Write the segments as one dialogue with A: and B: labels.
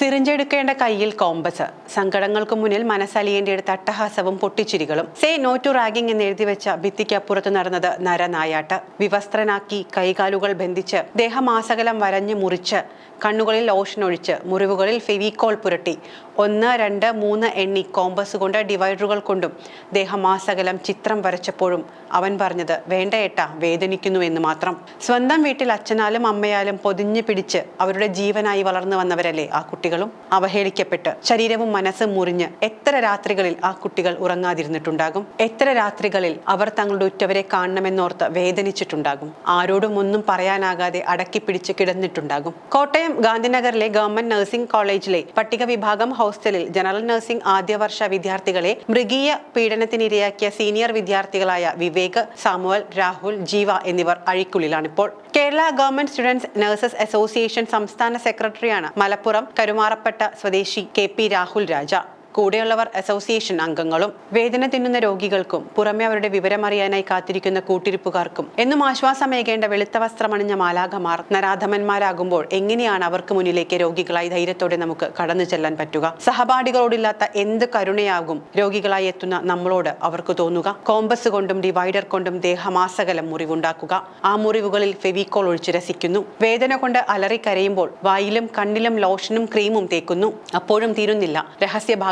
A: സിറിഞ്ചെടുക്കേണ്ട കയ്യിൽ കോമ്പസ്. സങ്കടങ്ങൾക്ക് മുന്നിൽ മനസ്സലിയേണ്ടിയെടുത്ത തട്ടഹാസവും പൊട്ടിച്ചിരികളും. സേ നോ ടു റാഗിംഗ് എന്ന് എഴുതി വെച്ച ഭിത്തിക്കപ്പുറത്ത് നടന്നത് നരനായാട്ട്. വിവസ്ത്രനാക്കി കൈകാലുകൾ ബന്ധിച്ച് ദേഹമാസകലം വരഞ്ഞു മുറിച്ച് കണ്ണുകളിൽ ലോഷൻ ഒഴിച്ച് മുറിവുകളിൽ ഫെവിക്കോൾ പുരട്ടി. ഒന്ന് രണ്ട് മൂന്ന് എണ്ണി കോമ്പസ് കൊണ്ട് ഡിവൈഡറുകൾ കൊണ്ടും ദേഹമാസകലം ചിത്രം വരച്ചപ്പോഴും അവൻ പറഞ്ഞത് വേണ്ട വേദനിക്കുന്നു എന്ന് മാത്രം. സ്വന്തം വീട്ടിൽ അച്ഛനാലും അമ്മയാലും പൊതിഞ്ഞു പിടിച്ച് അവരുടെ ജീവനായി വളർന്നു വന്നവരല്ലേ ആ കുട്ടികളും അവഹേളിക്കപ്പെട്ട് ശരീരവും മനസ്സും മുറിഞ്ഞ് എത്ര രാത്രികളിൽ ആ കുട്ടികൾ ഉറങ്ങാതിരുന്നിട്ടുണ്ടാകും? എത്ര രാത്രികളിൽ അവർ തങ്ങളുടെ ഉറ്റവരെ കാണണമെന്നോർത്ത് വേദനിച്ചിട്ടുണ്ടാകും? ആരോടും ഒന്നും പറയാനാകാതെ അടക്കി പിടിച്ച് കിടന്നിട്ടുണ്ടാകും. കോട്ടയം ഗാന്ധിനഗറിലെ ഗവൺമെന്റ് നഴ്സിംഗ് കോളേജിലെ പട്ടിക വിഭാഗം ഹോസ്റ്റലിൽ ജനറൽ നഴ്സിംഗ് ആദ്യവർഷ വിദ്യാർത്ഥികളെ മൃഗീയ പീഡനത്തിനിരയാക്കിയ സീനിയർ വിദ്യാർത്ഥികളായ വിവേക് സാമുവൽ രാഹുൽ ജീവ എന്നിവർ അഴിക്കുള്ളിലാണിപ്പോൾ. Kerala government students nurses association സംസ്ഥാന സെക്രട്ടറിയാണ് മലപ്പുറം കരുമാറപ്പെട്ട സ്വദേശി കെ പി രാഹുൽ രാജ കൂടെയുള്ളവർ അസോസിയേഷൻ അംഗങ്ങളും വേദന തിന്നുന്ന രോഗികൾക്കും പുറമെ അവരുടെ വിവരമറിയാനായി കാത്തിരിക്കുന്ന കൂട്ടിരിപ്പുകാർക്കും എന്നും ആശ്വാസമേകേണ്ട വെളുത്ത വസ്ത്രമണിഞ്ഞ മാലാഖമാർ നരാധമന്മാരാകുമ്പോൾ എങ്ങനെയാണ് അവർക്ക് മുന്നിലേക്ക് രോഗികളായി ധൈര്യത്തോടെ നമുക്ക് കടന്നു ചെല്ലാൻ പറ്റുക? സഹപാഠികളോടില്ലാത്ത എന്ത് കരുണയാകും രോഗികളായി എത്തുന്ന നമ്മളോട് അവർക്ക് തോന്നുക? കോമ്പസ് കൊണ്ടും ഡിവൈഡർ കൊണ്ടും ദേഹമാസകലം മുറിവുണ്ടാക്കുക. ആ മുറിവുകളിൽ ഫെവിക്കോൾ ഒഴിച്ച് രസിക്കുന്നു. വേദന കൊണ്ട് അലറിക്കരയുമ്പോൾ വായിലും കണ്ണിലും ലോഷനും ക്രീമും തേക്കുന്നു. അപ്പോഴും തീരുന്നില്ല.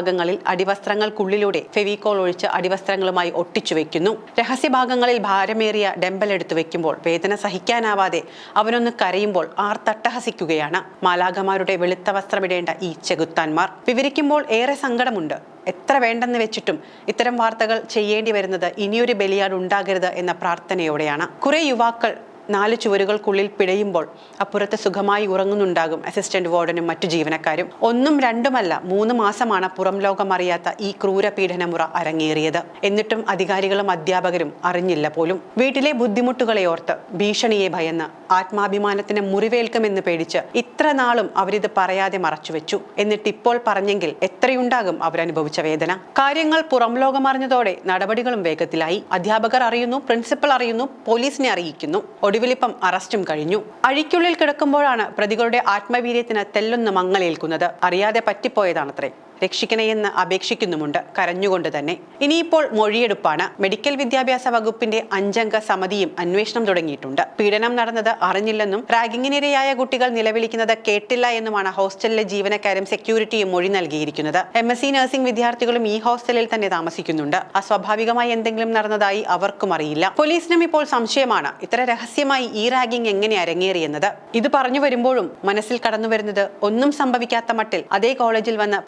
A: രഹസ്യഭാഗങ്ങളിൽ അടിവസ്ത്രങ്ങൾക്കുള്ളിലൂടെ ഫെവിക്കോൾ ഒഴിച്ച് അടിവസ്ത്രങ്ങളുമായി ഒട്ടിച്ചു വെക്കുന്നു. രഹസ്യഭാഗങ്ങളിൽ ഭാരമേറിയ ഡെമ്പൽ എടുത്തു വെക്കുമ്പോൾ വേദന സഹിക്കാനാവാതെ അവനൊന്ന് കരയുമ്പോൾ ആർ തട്ടഹസിക്കുകയാണ് മാലാഖമാരുടെ വെളുത്ത വസ്ത്രമിടേണ്ട ഈ ചെകുത്താന്മാർ. വിവരിക്കുമ്പോൾ ഏറെ സങ്കടമുണ്ട്. എത്ര വേണ്ടെന്ന് വെച്ചിട്ടും ഇത്തരം വാർത്തകൾ ചെയ്യേണ്ടി വരുന്നത് ഇനിയൊരു ബലിയാട് ഉണ്ടാകരുത് എന്ന പ്രാർത്ഥനയോടെയാണ്. കുറെ യുവാക്കൾ നാല് ചുവരുകൾക്കുള്ളിൽ പിടയുമ്പോൾ അപ്പുറത്ത് സുഖമായി ഉറങ്ങുന്നുണ്ടാകും അസിസ്റ്റന്റ് വാർഡനും മറ്റു ജീവനക്കാരും. ഒന്നും രണ്ടുമല്ല മൂന്ന് മാസമാണ് പുറം ലോകമറിയാത്ത ഈ ക്രൂര പീഡനമുറ അരങ്ങേറിയത്. എന്നിട്ടും അധികാരികളും അധ്യാപകരും അറിഞ്ഞില്ല പോലും. വീട്ടിലെ ബുദ്ധിമുട്ടുകളെ ഓർത്ത് ഭീഷണിയെ ഭയന്ന് ആത്മാഭിമാനത്തിന് മുറിവേൽക്കുമെന്ന് പേടിച്ച് ഇത്ര നാളും അവരിത് പറയാതെ മറച്ചുവെച്ചു. എന്നിട്ട് ഇപ്പോൾ പറഞ്ഞെങ്കിൽ എത്രയുണ്ടാകും അവരനുഭവിച്ച വേദന. കാര്യങ്ങൾ പുറം ലോകമറിഞ്ഞതോടെ നടപടികളും വേഗത്തിലായി. അധ്യാപകർ അറിയുന്നു പ്രിൻസിപ്പൽ അറിയുന്നു പോലീസിനെ അറിയിക്കുന്നു. ഒടുവിലിപ്പം അറസ്റ്റും കഴിഞ്ഞു. അഴിക്കുള്ളിൽ കിടക്കുമ്പോഴാണ് പ്രതികളുടെ ആത്മവീര്യത്തിന് തെല്ലൊന്ന് മങ്ങലേൽക്കുന്നത്. അറിയാതെ പറ്റിപ്പോയതാണത്രേ. രക്ഷിക്കണേയെന്ന് അപേക്ഷിക്കുന്നുമുണ്ട് കരഞ്ഞുകൊണ്ട് തന്നെ. ഇനിയിപ്പോൾ മൊഴിയെടുപ്പാണ്. മെഡിക്കൽ വിദ്യാഭ്യാസ വകുപ്പിന്റെ അഞ്ചംഗ സമിതിയും അന്വേഷണം തുടങ്ങിയിട്ടുണ്ട്. പീഡനം നടന്നത് അറിഞ്ഞില്ലെന്നും റാഗിങ്ങിനിരയായ കുട്ടികൾ നിലവിളിക്കുന്നത് കേട്ടില്ല എന്നുമാണ് ഹോസ്റ്റലിലെ ജീവനക്കാരും സെക്യൂരിറ്റിയും മൊഴി നൽകിയിരിക്കുന്നത്. എം എസ് സി നഴ്സിംഗ് വിദ്യാർത്ഥികളും ഈ ഹോസ്റ്റലിൽ തന്നെ താമസിക്കുന്നുണ്ട്. അസ്വാഭാവികമായി എന്തെങ്കിലും നടന്നതായി അവർക്കും അറിയില്ല. പോലീസിനും ഇപ്പോൾ സംശയമാണ് ഇത്ര രഹസ്യമായി ഈ റാഗിംഗ് എങ്ങനെ അരങ്ങേറിയെന്നത്? ഇത് പറഞ്ഞു വരുമ്പോഴും മനസ്സിൽ കടന്നു വരുന്നത് ഒന്നും സംഭവിക്കാത്ത മട്ടിൽ അതേ കോളേജിൽ വന്ന്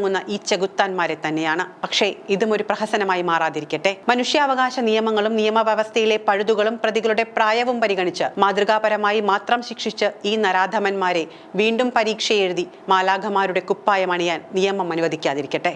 A: പഠിച്ചിറങ്ങുന്ന ഈ ചെകുത്താന്മാരെ തന്നെയാണ്. പക്ഷേ ഇതും ഒരു പ്രഹസനമായി മാറാതിരിക്കട്ടെ. മനുഷ്യാവകാശ നിയമങ്ങളും നിയമവ്യവസ്ഥയിലെ പഴുതുകളും പ്രതികളുടെ പ്രായവും പരിഗണിച്ച് മാതൃകാപരമായി മാത്രം ശിക്ഷിച്ച് ഈ നരാധമന്മാരെ വീണ്ടും പരീക്ഷയെഴുതി മാലാഖമാരുടെ കുപ്പായം അണിയാൻ നിയമം അനുവദിക്കാതിരിക്കട്ടെ.